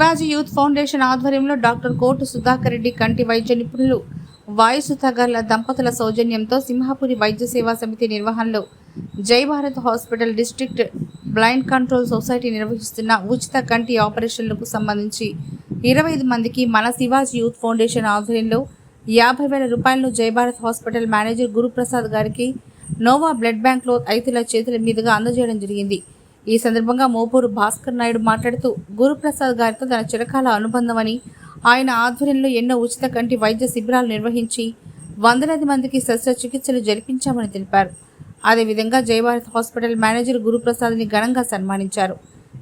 Shivaji youth foundation ఆధ్వర్యంలో doctor Kotu Sudhakar Reddy కంటి వైద్య నిపుణులు వాయుసు తగర్ల దంపతుల సౌజన్యంతో సింహాపురి వైద్య సేవా సమితి నిర్వహణలో Jai Bharat hospital district blind control society నిర్వహిస్తున్న ఉచిత కంటి ఆపరేషన్లకు సంబంధించి ఇరవై ఐదు మందికి మన శివాజీ యూత్ ఫౌండేషన్ ఆధ్వర్యంలో యాభై వేల రూపాయలను జై భారత్ హాస్పిటల్ మేనేజర్ గురుప్రసాద్ గారికి నోవా బ్లడ్ బ్యాంక్లో రైతుల చేతుల మీదుగా అందజేయడం జరిగింది. ఈ సందర్భంగా మోపూరు భాస్కర్ నాయుడు మాట్లాడుతూ గురుప్రసాద్ గారితో తన చిరకాల అనుబంధమని ఆయన ఆధ్వర్యంలో ఎన్నో ఉచిత కంటి వైద్య శిబిరాలు నిర్వహించి వందలాది మందికి శస్త్రచికిత్సలు జరిపించామని తెలిపారు. అదేవిధంగా జయభారత్ హాస్పిటల్ మేనేజర్ గురుప్రసాద్ని ఘనంగా సన్మానించారు.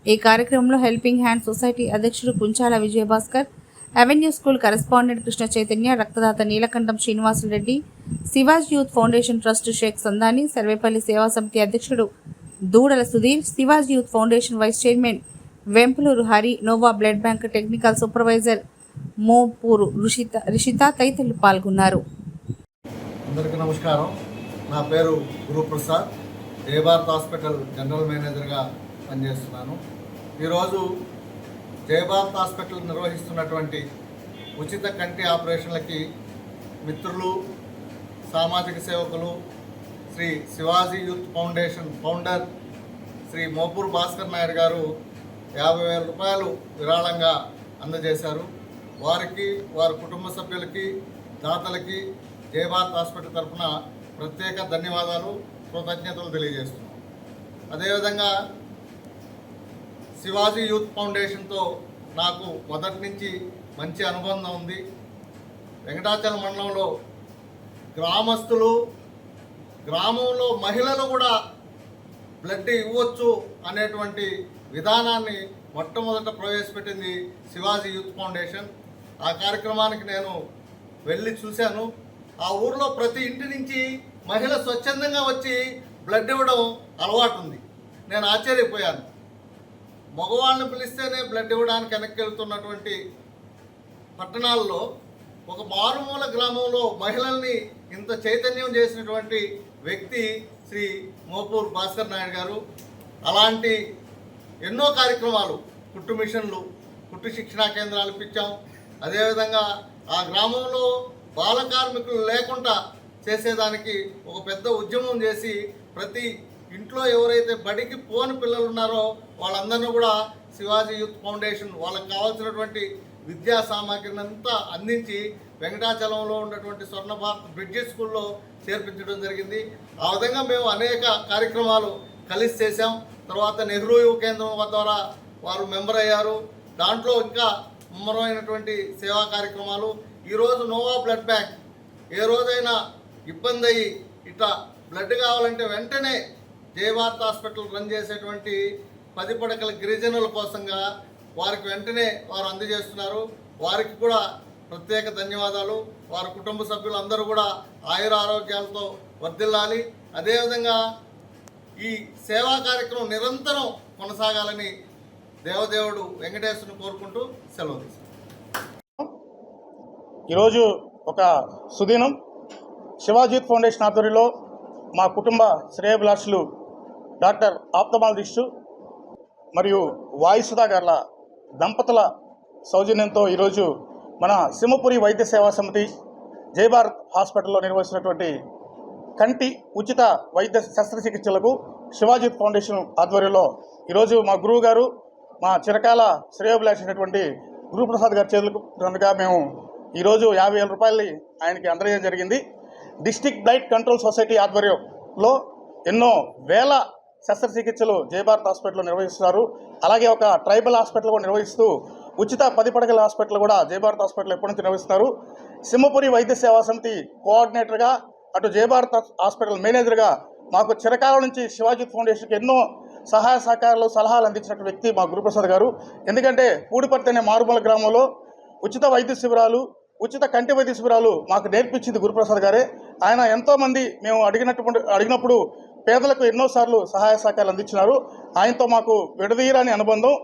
ఈ కార్యక్రమంలో హెల్పింగ్ హ్యాండ్ సొసైటీ అధ్యక్షుడు Kunchala Vijayabhaskar avenue school correspondent Krishna Chaitanya రక్తదాత Neelakantham Srinivasulu Reddy Shivaj youth foundation trust Sheikh Sandani Sarvepalli సేవా సమితి అధ్యక్షుడు Doodala Sudheer Shivaj youth foundation vice chairman Vempuluru Hari nova blood bank technical supervisor Mopuru Rushitha Rishitha తదితరులు పాల్గొన్నారు. అందరికీ నమస్కారం. నా పేరు Guruprasad. Jayabharat hospital general మేనేజర్గా పనిచేస్తున్నాను. ఈరోజు జయభారత్ హాస్పిటల్ నిర్వహిస్తున్నటువంటి ఉచిత కంటి ఆపరేషన్లకి మిత్రులు సామాజిక సేవకులు Shri Shivaji youth foundation founder Shri Mopur Bhaskar Naidu గారు యాభై వేల రూపాయలు విరాళంగా అందజేశారు. వారికి వారి కుటుంబ సభ్యులకి దాతలకి జయభారత్ హాస్పిటల్ తరఫున ప్రత్యేక ధన్యవాదాలు కృతజ్ఞతలు తెలియజేస్తున్నాం. అదేవిధంగా శివాజీ యూత్ ఫౌండేషన్తో నాకు మొదటి నుంచి మంచి అనుబంధం ఉంది. వెంకటాచలం మండలంలో గ్రామస్తులు గ్రామంలో మహిళలు కూడా బ్లడ్ ఇవ్వచ్చు అనేటువంటి విధానాన్ని మొట్టమొదట ప్రవేశపెట్టింది శివాజీ యూత్ ఫౌండేషన్. ఆ కార్యక్రమానికి నేను వెళ్ళి చూశాను. ఆ ఊర్లో ప్రతి ఇంటి నుంచి మహిళ స్వచ్ఛందంగా వచ్చి బ్లడ్ ఇవ్వడం అలవాటు ఉంది నేను ఆశ్చర్యపోయాను. మగవాళ్ళని పిలిస్తేనే బ్లడ్ ఇవ్వడానికి వెనక్కి వెళ్తున్నటువంటి పట్టణాల్లో ఒక మారుమూల గ్రామంలో మహిళల్ని ఇంత చైతన్యం చేసినటువంటి వ్యక్తి శ్రీ మోపూర్ భాస్కర్ నాయుడు గారు. అలాంటి ఎన్నో కార్యక్రమాలు కుట్టు మిషన్లు కుట్టు శిక్షణా కేంద్రాలు ఇప్పించాం. అదేవిధంగా ఆ గ్రామంలో బాల కార్మికులు లేకుండా చేసేదానికి ఒక పెద్ద ఉద్యమం చేసి ప్రతి ఇంట్లో ఎవరైతే బడికి పోని పిల్లలు ఉన్నారో వాళ్ళందరినీ కూడా శివాజీ యూత్ ఫౌండేషన్ వాళ్ళకి కావాల్సినటువంటి విద్యా సామాగ్రిని అంతా అందించి వెంకటాచలంలో ఉన్నటువంటి స్వర్ణ భారత్ బ్రిడ్జి స్కూల్లో చేర్పించడం జరిగింది. ఆ విధంగా మేము అనేక కార్యక్రమాలు కలిసి చేశాం. తర్వాత నెహ్రూ యువ కేంద్రం ద్వారా వారు మెంబర్ అయ్యారు. దాంట్లో ఇంకా ముమ్మరమైనటువంటి సేవా కార్యక్రమాలు. ఈరోజు నోవా బ్లడ్ బ్యాంక్ ఏ రోజైనా ఇబ్బంది అయ్యి ఇట్లా బ్లడ్ కావాలంటే వెంటనే జయభారత్ హాస్పిటల్ రన్ చేసేటువంటి పది పడకల గిరిజనుల కోసంగా వారికి వెంటనే వారు అందజేస్తున్నారు. వారికి కూడా ప్రత్యేక ధన్యవాదాలు. వారి కుటుంబ సభ్యులు అందరూ కూడా ఆయుర ఆరోగ్యాలతో వర్ధిల్లాలి. అదేవిధంగా ఈ సేవా కార్యక్రమం నిరంతరం కొనసాగాలని దేవదేవుడు వెంకటేశ్వరుని కోరుకుంటూ సెలవు ఈరోజు ఒక సుదినం శివాజీత్ ఫౌండేషన్ ఆధ్వర్యంలో మా కుటుంబ శ్రేయభిలాషులు డాక్టర్ ఆప్తమాలజిస్టు మరియు వాయుసుధా గార్ల దంపతుల సౌజన్యంతో ఈరోజు మన సింహపురి వైద్య సేవా సమితి జయభారత్ హాస్పిటల్లో నిర్వహిస్తున్నటువంటి కంటి ఉచిత వైద్య శస్త్రచికిత్సలకు శివాజీ ఫౌండేషన్ ఆధ్వర్యంలో ఈరోజు మా గురువు గారు మా చిరకాల శ్రేయోభిలాషినటువంటి గురుప్రసాద్ గారి చేతులకు కనుక మేము ఈరోజు యాభై వేల రూపాయలని ఆయనకి అందజేయడం జరిగింది. డిస్టిక్ బ్లైట్ కంట్రోల్ సొసైటీ ఆధ్వర్యంలో ఎన్నో వేల శస్త్రచికిత్సలు జయభారత్ హాస్పిటల్లో నిర్వహిస్తున్నారు. అలాగే ఒక ట్రైబల్ హాస్పిటల్ కూడా నిర్వహిస్తూ ఉచిత పది పడకల హాస్పిటల్ కూడా జయభారత్ హాస్పిటల్ ఎప్పటి నుంచి నిర్వహిస్తున్నారు? సింహపురి వైద్య సేవా సమితి కోఆర్డినేటర్గా అటు జయభారత్ హాస్పిటల్ మేనేజర్గా మాకు చిరకాలం నుంచి శివాజీ ఫౌండేషన్కి ఎన్నో సహాయ సహకారాలు సలహాలు అందించిన వ్యక్తి మా గురుప్రసాద్ గారు. ఎందుకంటే పూడిపర్తి అనే మారుమూల గ్రామంలో ఉచిత వైద్య శిబిరాలు ఉచిత కంటి వైద్య శిబిరాలు మాకు నేర్పించింది గురుప్రసాద్ గారే. ఆయన ఎంతోమంది మేము అడిగినటువంటి అడిగినప్పుడు పేదలకు ఎన్నోసార్లు సహాయ సహకారాలు అందించినారు. ఆయనతో మాకు విడదీయరాని అనుబంధం.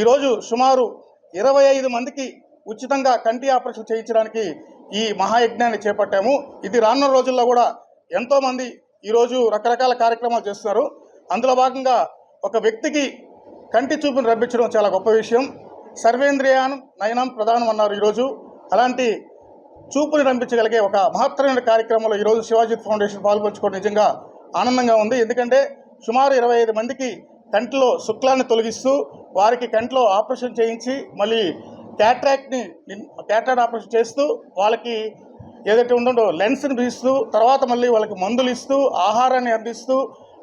ఈరోజు సుమారు ఇరవై ఐదు మందికి ఉచితంగా కంటి ఆపరేషన్ చేయించడానికి ఈ మహాయజ్ఞాన్ని చేపట్టాము. ఇది రానున్న రోజుల్లో కూడా ఎంతోమంది ఈరోజు రకరకాల కార్యక్రమాలు చేస్తున్నారు. అందులో భాగంగా ఒక వ్యక్తికి కంటి చూపును రప్పించడం చాలా గొప్ప విషయం. సర్వేంద్రియానం నయనం ప్రధానం అన్నారు ఈరోజు. అలాంటి చూపుని రంపించగలిగే ఒక మహత్తరమైన కార్యక్రమంలో ఈరోజు శివాజీ ఫౌండేషన్ పాల్పంచుకోవడం నిజంగా ఆనందంగా ఉంది. ఎందుకంటే సుమారు ఇరవై ఐదు మందికి కంటిలో శుక్లాన్ని తొలగిస్తూ వారికి కంట్లో ఆపరేషన్ చేయించి మళ్ళీ క్యాట్రాక్ట్ని క్యాట్రాక్ట్ ఆపరేషన్ చేస్తూ వాళ్ళకి ఏదైతే ఉంటుందో లెన్స్ని బిగిస్తూ తర్వాత మళ్ళీ వాళ్ళకి మందులు ఇస్తూ ఆహారాన్ని అందిస్తూ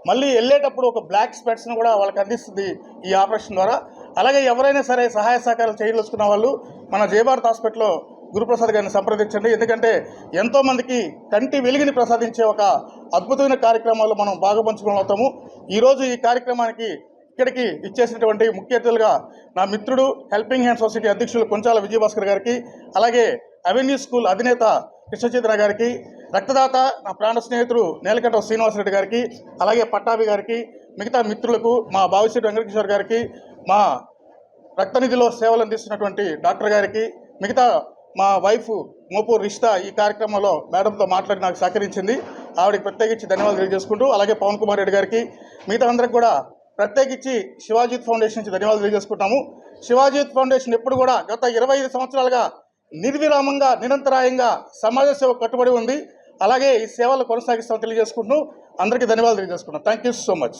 మళ్ళీ వెళ్ళేటప్పుడు ఒక బ్లాక్ స్పెట్స్ని కూడా వాళ్ళకి అందిస్తుంది ఈ ఆపరేషన్ ద్వారా. అలాగే ఎవరైనా సరే సహాయ సహకారాలు చేయదలుచుకున్న వాళ్ళు మన జయభారత్ హాస్పిటల్లో గురుప్రసాద్ గారిని సంప్రదించండి. ఎందుకంటే ఎంతోమందికి కంటి వెలుగుని ప్రసాదించే ఒక అద్భుతమైన కార్యక్రమాల్లో మనం భాగపంచుకుని అవుతాము ఈరోజు ఈ కార్యక్రమానికి ఇక్కడికి ఇచ్చేసినటువంటి ముఖ్య అతిథులుగా నా మిత్రుడు హెల్పింగ్ హ్యాండ్ సొసైటీ అధ్యక్షులు కొంచాల విజయభాస్కర్ గారికి అలాగే అవెన్యూ స్కూల్ అధినేత కృష్ణచంద్ర గారికి రక్తదాత నా ప్రాణ స్నేహితుడు నేలకంట శ్రీనివాసరెడ్డి గారికి అలాగే పట్టాభి గారికి మిగతా మిత్రులకు మా బావిశెట్టి వెంకటకిషోర్ గారికి మా రక్తనిధిలో సేవలు అందిస్తున్నటువంటి డాక్టర్ గారికి మిగతా మా వైఫ్ మోపూర్ రిష్తా ఈ కార్యక్రమంలో మేడంతో మాట్లాడి నాకు సహకరించింది. ఆవిడకి ప్రత్యేకించి ధన్యవాదాలు తెలియజేసుకుంటూ అలాగే పవన్ కుమార్ రెడ్డి గారికి మిగతా అందరికి కూడా ప్రత్యేకించి శివాజీత్ ఫౌండేషన్ నుంచి ధన్యవాదాలు తెలియజేసుకుంటాము. శివాజీత్ ఫౌండేషన్ ఎప్పుడు కూడా గత ఇరవై ఐదు సంవత్సరాలుగా నిర్విరామంగా నిరంతరాయంగా సమాజ సేవ కట్టుబడి ఉంది. అలాగే ఈ సేవలు కొనసాగిస్తామని తెలియజేసుకుంటూ అందరికీ ధన్యవాదాలు తెలియజేసుకుంటాం థ్యాంక్ యూ సో మచ్